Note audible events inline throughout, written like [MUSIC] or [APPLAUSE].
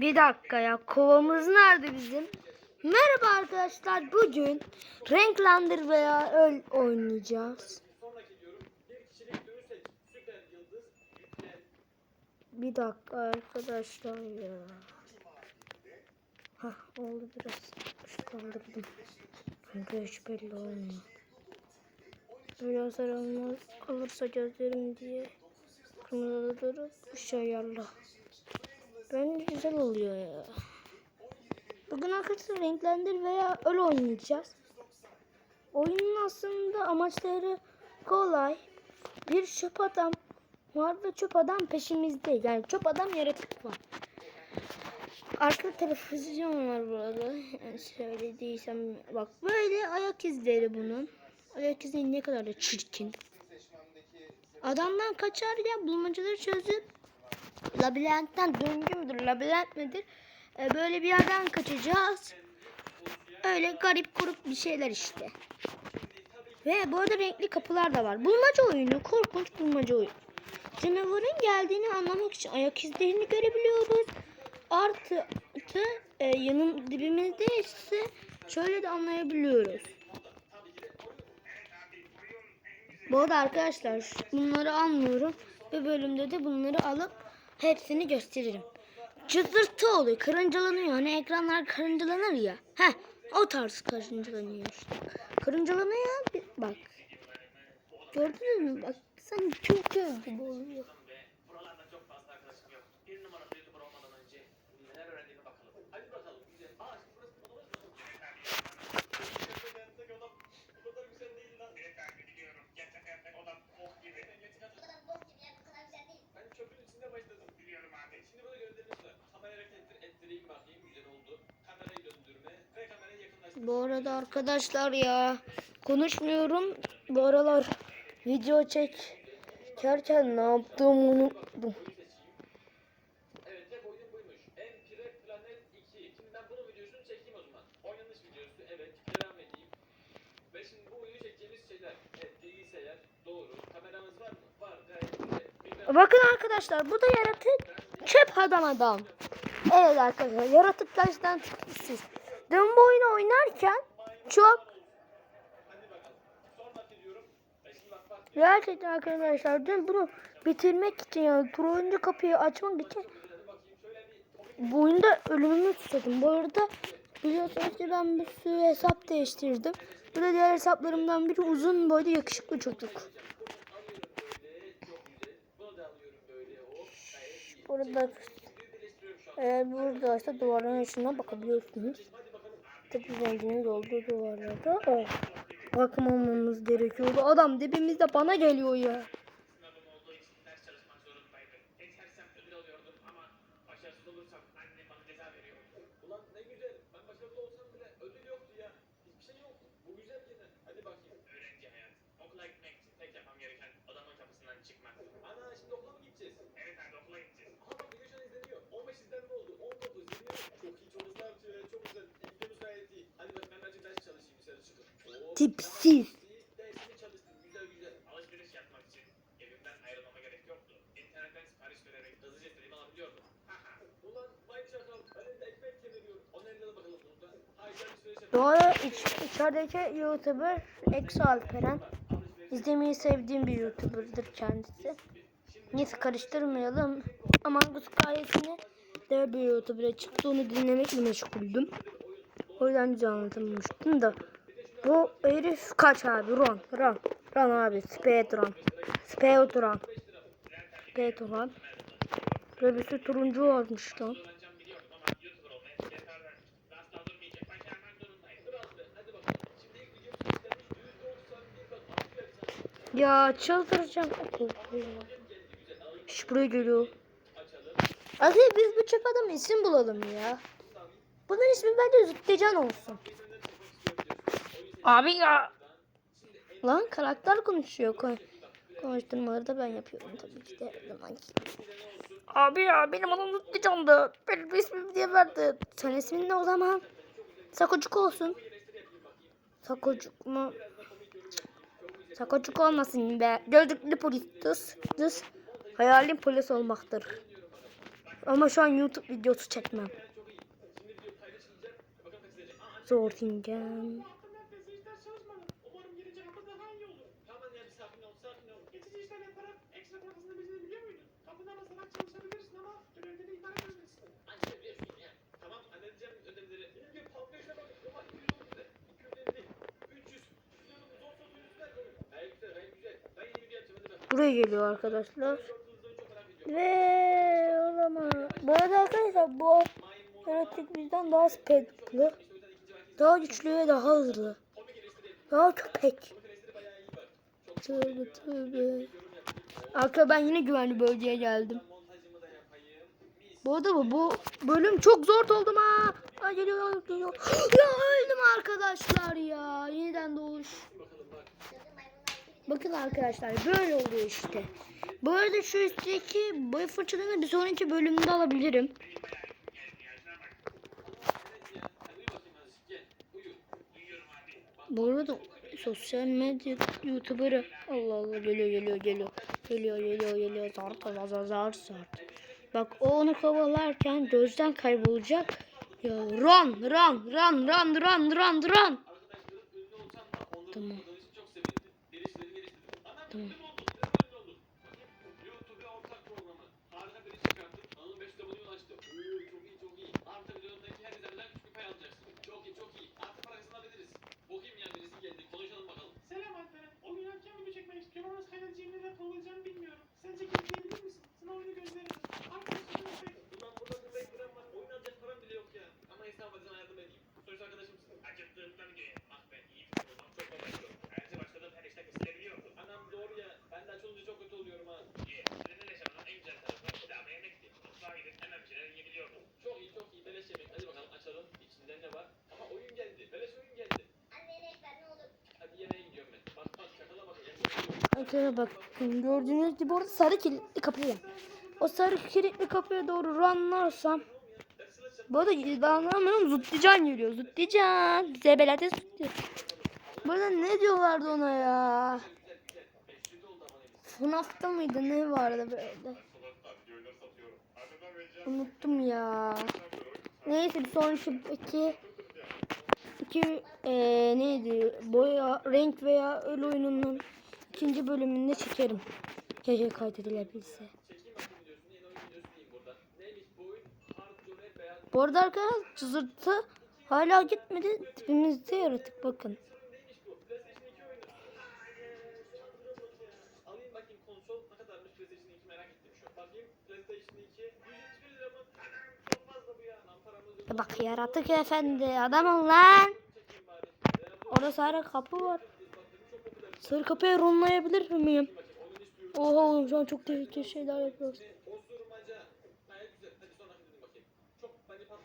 Bir dakika ya kovamız nerede bizim? Merhaba arkadaşlar bugün renklendir veya öl oynayacağız. Bir dakika arkadaşlar ya. Hah oldu biraz. Kaldırdım. Çünkü hiç belli olmuyor. Biraz aramız kalırsa gözlerim diye kırmızıda durup şey ayarla. Bence güzel oluyor ya. Bugün arkadaşlar renklendir veya öl oynayacağız. Oyunun aslında amaçları kolay. Bir çöp adam var ve çöp adam peşimizde. Yani çöp adam yaratık var. Arka televizyon var burada. Yani şöyle değilsem bak böyle ayak izleri bunun. Ayak izleri ne kadar da çirkin. Adamdan kaçarken bulmacaları çözüp labirentten döngü müdür, labirent midir? Ee, böyle bir yerden kaçacağız. Öyle garip grup bir şeyler işte. Ve bu arada renkli kapılar da var. Bulmaca oyunu, korkunç bulmaca oyunu. Canavarın geldiğini anlamak için ayak izlerini görebiliyoruz. Artı, artı e, yanın dibimizde ise şöyle de anlayabiliyoruz. Bu arada arkadaşlar bunları almıyorum ve bölümde de bunları alıp hepsini gösteririm. Cızırtı oluyor, karıncalanıyor. Hani ekranlar karıncalanır ya. Heh, o tarz karıncalanıyor işte. Karıncalanıyor bak. Gördünüz mü? Bak sanki Türkiye gibi oluyor. Buralarda çok fazla arkadaşım yok. Bir numara YouTuber olmadan önce neler öğrendiğime bakalım. Hadi bakalım güzel. Aa şimdi burası odamız mı? Gerçekten odam bu kadar güzel değil lan. Evet abi biliyorum. Gerçekten odam bok gibi. Ben çöpün içinde başladım. Biliyorum abi. Şimdi bunu göndermişler. Kamerayı ettir, ettireyim bakayım. Güzel oldu. Kamerayı döndürme ve kamerayı yakınlaştırma. Bu arada arkadaşlar ya konuşmuyorum. Bu aralar video çekerken ne yaptığımı unuttum. Evet tek oyun buymuş. Empire Planet 2. Şimdi ben bunun videosunu çekeyim o zaman. Oynanış videosu evet devam edeyim. Ve şimdi bu oyunu çekeceğimiz şeyler. Evet değilse eğer doğru. Kameramız var mı? Var gayet güzel. Bir Bakın arkadaşlar bu da yaratık çöp adam adam. Evet arkadaşlar yaratık gerçekten siz. Dün bu oyunu oynarken çok gerçekten arkadaşlar dün bunu bitirmek için yani turuncu kapıyı açmak için bu oyunda ölümümü istedim. Bu arada biliyorsunuz ki ben bir sürü hesap değiştirdim. Bu da diğer hesaplarımdan biri uzun boylu yakışıklı çocuk. Burada eğer buradaysa duvarların içine bakabiliyorsunuz. Tabii renginin olduğu duvarlarda oh, bakmamamız gerekiyordu. Adam dibimizde bana geliyor ya. Bu arada iç, içerideki YouTuber Exo Alperen. İzlemeyi sevdiğim bir YouTuber'dır kendisi. Neyse karıştırmayalım. Among Us hikayesini de bir YouTuber'a çıktı onu dinlemekle meşguldüm. O yüzden güzel anlatılmıştım da. Bu herif kaç abi? Ron. Ron. Ron abi. Speedrun. Speedrun. Speedrun. Böyle bir sürü turuncu varmış lan. Kullanacağım biliyordum ama YouTuber olmaya cesaret vermiş. Asla durmayacak. Başarmak zorundayım. Dur abi. Hadi bakalım. Şimdi ilk videomuzu izlemiş. %91 bak. Aferin sana. Ya çıldıracağım. Şş buraya geliyor. Hadi biz bu çöp adamı isim bulalım ya. Bunun ismi bence Züttecan olsun. Abi ya. Lan karakter konuşuyor. Kon konuşturmaları da ben yapıyorum tabii ki de. zamanki. Abi ya benim adım Züttecan'dı. Benim ismim diye verdi. Sen ismin ne o zaman? Sakocuk olsun. Sakocuk mu? Sakocuk olmasın be. Gözlüklü polis. Dız. Dız. Hayalim polis olmaktır. Ama şu an YouTube videosu çekmem. Çok iyi. Şimdi diyor paylaşılacak. Bakalım kaçıracak. Aa, anne. Zortingen. Bu hafta neredeyse işler çalışmadı. Umarım gelecek hafta daha iyi olur. Tamam ya bir sakin ol, sakin ol. Geçici işler yaparak ekstra parasını bildiğini biliyor muydun? Kapıdan basarak çalışabilirsin ama görevleri ihmal etmemelisin. Anne biliyorsun ya. Tamam halledeceğim ödevleri. Benim gibi patlıyor işte bak. Oha 200 oldu bize. 250, 300. Düşünüyorum zor soru yüzler böyle. Gayet güzel, gayet güzel. Ben yeni bir yapacağım hadi bak. Buraya geliyor arkadaşlar. Ve olamaz. Bu arada arkadaşlar bu yaratık bizden daha spedli. Daha güçlü ve daha hızlı. Daha köpek. Tövbe tövbe. Arka ben yine güvenli bölgeye geldim. Bu arada bu, bu bölüm çok zor oldum ha. Ay geliyor geliyor. [GASPS] Ya öldüm arkadaşlar ya. Yeniden doğuş. Bakın arkadaşlar böyle oluyor işte. Bu arada şu üstteki boy fırçalarını bir sonraki bölümde alabilirim. Bu arada sosyal medya youtuberı Allah Allah geliyor geliyor geliyor. Geliyor geliyor geliyor zart zart zart zart. Bak o onu kovalarken gözden kaybolacak. Ya run run run run run run run. Tamam. Arkadaşlar bakın gördüğünüz gibi orada sarı kilitli kapı var. O sarı kilitli kapıya doğru runlarsam bu arada anlamıyorum zıtlıcan geliyor. Zıtlıcan. Zebelete zıtlıyor. Bu arada ne diyorlardı ona ya? FNAF'ta mıydı ne vardı böyle? Unuttum ya. Neyse bir sonraki iki eee neydi boya renk veya öl oyununun ikinci bölümünde çekerim. Keşke kaydedilebilse. Bu arada arkadaşlar cızırtı hala gitmedi. Tipimizde yaratık bakın. Neymiş bu? PlayStation 2 oyunu. Hayır, şu an durun bak ya. Alayım bakayım konsol ne kadarmış PlayStation 2 merak ettim şu an. Bakayım PlayStation 2 171 lira mı? Anam çok fazla bu ya. Lan paramız yok. Bak yaratık efendi adam ol lan. Orada sarı kapı var. biz baktım çok popüler. Sarı kapıya runlayabilir miyim? Oha oğlum şu an çok tehlikeli şeyler yapıyoruz.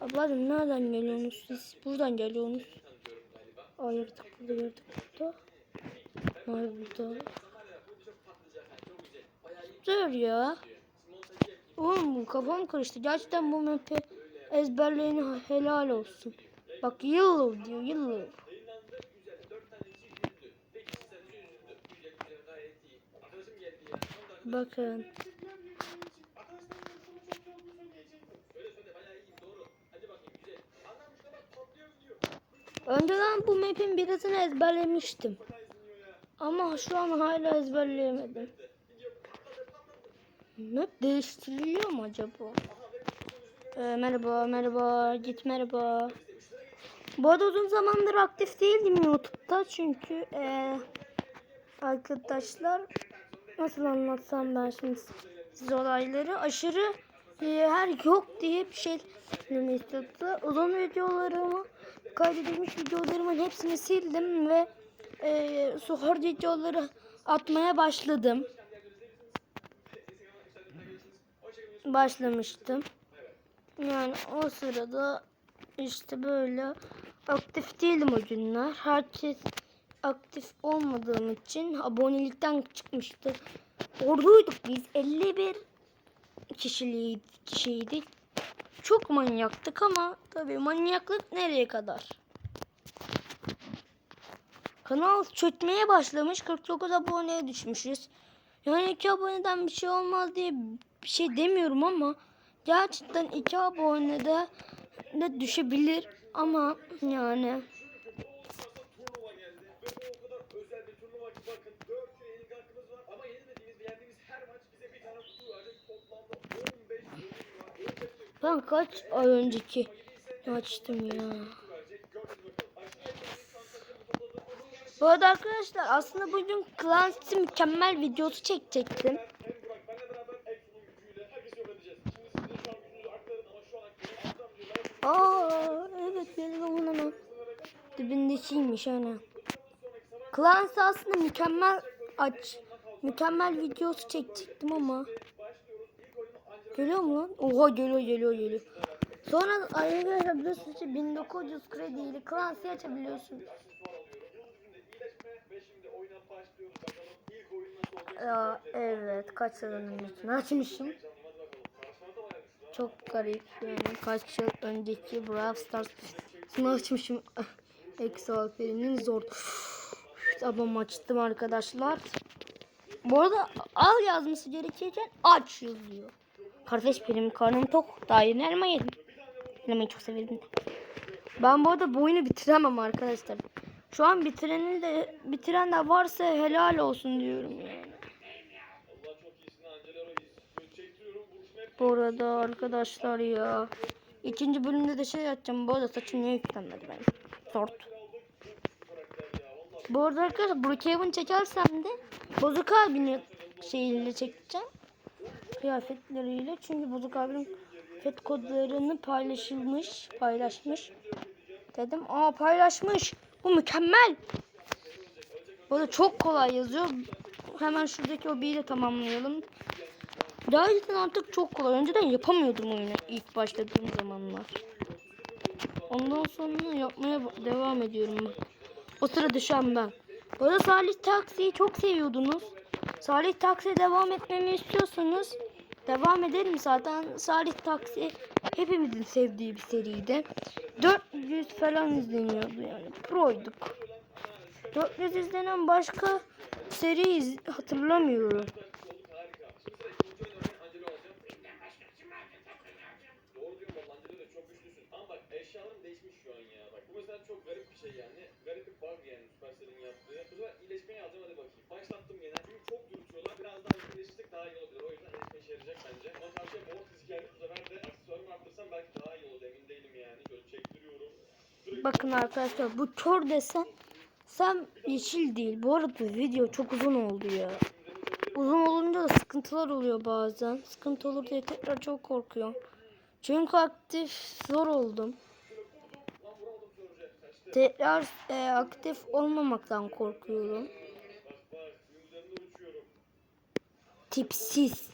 Ablacım nereden geliyorsunuz siz? Buradan geliyorsunuz. Aa yaratık burada yaratık burada. Ay burada. Var ya. Oğlum bu kafam karıştı. Gerçekten bu map'i ezberleyene helal olsun. Bak yıllık diyor yıllık. Gidiyor. Önceden bu map'in birazını ezberlemiştim. Ama şu an hala ezberleyemedim. Map değiştiriliyor mu acaba? Ee, merhaba merhaba git merhaba. Bu arada uzun zamandır aktif değildim YouTube'da çünkü ee, arkadaşlar nasıl anlatsam ben şimdi size olayları aşırı ee, her yok diye bir şey istiyordu. Uzun videolarımı kaydedilmiş videolarımın hepsini sildim ve ee, suhar videoları atmaya başladım. Başlamıştım. Yani o sırada işte böyle aktif değilim o günler. Herkes aktif olmadığım için abonelikten çıkmıştı. Orduyduk biz 51 kişiliği, kişiydik. Çok manyaktık ama tabii manyaklık nereye kadar? Kanal çökmeye başlamış. 49 aboneye düşmüşüz. Yani iki aboneden bir şey olmaz diye bir şey demiyorum ama gerçekten iki abonede de düşebilir ama yani turnuva geldi. Ve bu o kadar özel bir turnuva ki bakın 4 kere yenilgi hakkımız var. Ama yenilmediğimiz ve yendiğimiz her maç bize bir tane kutu verecek. Toplamda 15 oyun var. 15 oyun ben kaç ay önceki açtım ya. bu arada arkadaşlar aslında bugün Clancy mükemmel videosu çekecektim. Aa evet benim onun ama dibindekiymiş hani. Clancy aslında mükemmel aç mükemmel videosu çekecektim ama geliyor mu lan? Oha geliyor geliyor geliyor. Sonra arkadaşlar biliyorsunuz ki 1900 krediyle nasıl olacak? Ya evet kaç sezonun üstüne açmışım. Çok garip yani kaç yıl önceki Brawl Stars açmışım. [LAUGHS] Eksi aferinin zor. Tamam açtım arkadaşlar. Bu arada al yazması gerekirken aç yazıyor. Kardeş benim karnım tok. Daha yeni elma yedim. Elmayı çok severim. Ben bu arada bu oyunu bitiremem arkadaşlar. Şu an bitireni de bitiren de varsa helal olsun diyorum yani. Bu arada arkadaşlar ya. ikinci bölümde de şey yapacağım. Bu arada saçım niye yüklenmedi benim? Sort. Bu arada arkadaşlar Brookhaven çekersem de Bozuk abinin şeyiyle çekeceğim. Kıyafetleriyle. Çünkü Bozuk abinin fet kodlarını paylaşılmış. Paylaşmış. Dedim. Aa paylaşmış. Bu mükemmel. Bu arada çok kolay yazıyor. Hemen şuradaki hobiyi de tamamlayalım. Gerçekten artık çok kolay. Önceden yapamıyordum oyunu ilk başladığım zamanlar. Ondan sonra yapmaya devam ediyorum. O sırada şu an ben. Bu arada Salih Taksi'yi çok seviyordunuz. Salih Taksi'ye devam etmemi istiyorsanız devam ederim zaten. Salih Taksi hepimizin sevdiği bir seriydi. 400 falan izleniyordu yani. Pro'yduk. 400 izlenen başka seri hatırlamıyorum. Bakın arkadaşlar bu kör desen sen yeşil değil. Bu arada video çok uzun oldu ya. Uzun olunca da sıkıntılar oluyor bazen. Sıkıntı olur diye tekrar çok korkuyorum. Çünkü aktif zor oldum. Tekrar e, aktif olmamaktan korkuyorum. Tipsiz.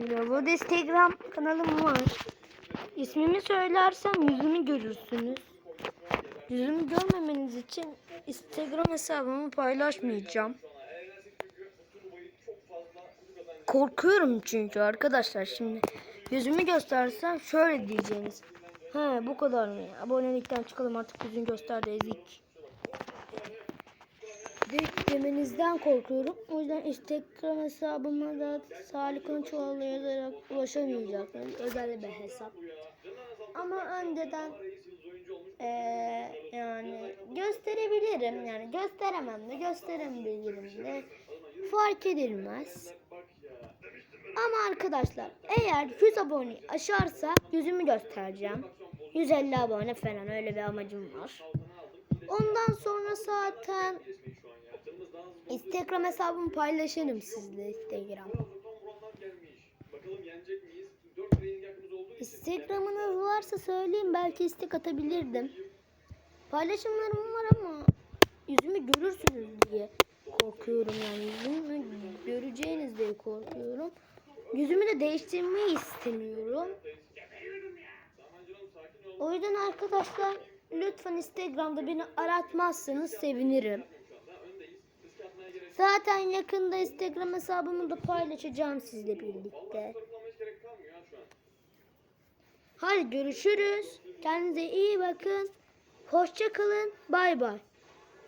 Arada Instagram kanalım var. İsmimi söylersem yüzümü görürsünüz. Yüzümü görmemeniz için Instagram hesabımı paylaşmayacağım. Korkuyorum çünkü arkadaşlar şimdi. Yüzümü göstersem şöyle diyeceğiniz. He bu kadar mı? Abonelikten çıkalım artık yüzünü göster de ezik. Demenizden korkuyorum. O yüzden Instagram hesabıma da Salih Çoğalı yazarak ulaşamayacaksınız. Özel bir hesap. Ama önceden eee, yani gösterebilirim. Yani gösteremem de gösterebilirim de. Fark edilmez. Ama arkadaşlar eğer 100 abone aşarsa yüzümü göstereceğim. 150 abone falan öyle bir amacım var. Ondan sonra zaten Instagram hesabımı paylaşırım sizle Instagram. Bakalım yenecek miyiz? Instagram'ınız varsa söyleyeyim belki istek atabilirdim. Paylaşımlarım var ama yüzümü görürsünüz diye korkuyorum yani yüzümü göreceğiniz diye korkuyorum. Yüzümü de değiştirmeyi istemiyorum. O yüzden arkadaşlar lütfen Instagram'da beni aratmazsanız sevinirim. Zaten yakında Instagram hesabımı da paylaşacağım sizle birlikte. Toplamaya hiç gerek kalmıyor ha şu an. Hadi görüşürüz. Kendinize iyi bakın. Hoşça kalın. Bay bay.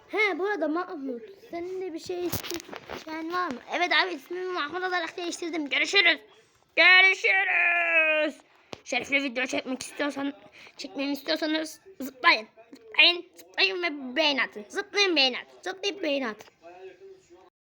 He bu arada Mahmut Senin de bir şey isteyen var mı? Evet abi ismimi Mahmut olarak değiştirdim. Görüşürüz. Görüşürüz. Şerifli video çekmek istiyorsan, çekmemi istiyorsanız zıplayın. Zıplayın, zıplayın ve beğen atın. Zıplayın beğen atın. Zıplayıp beğen atın.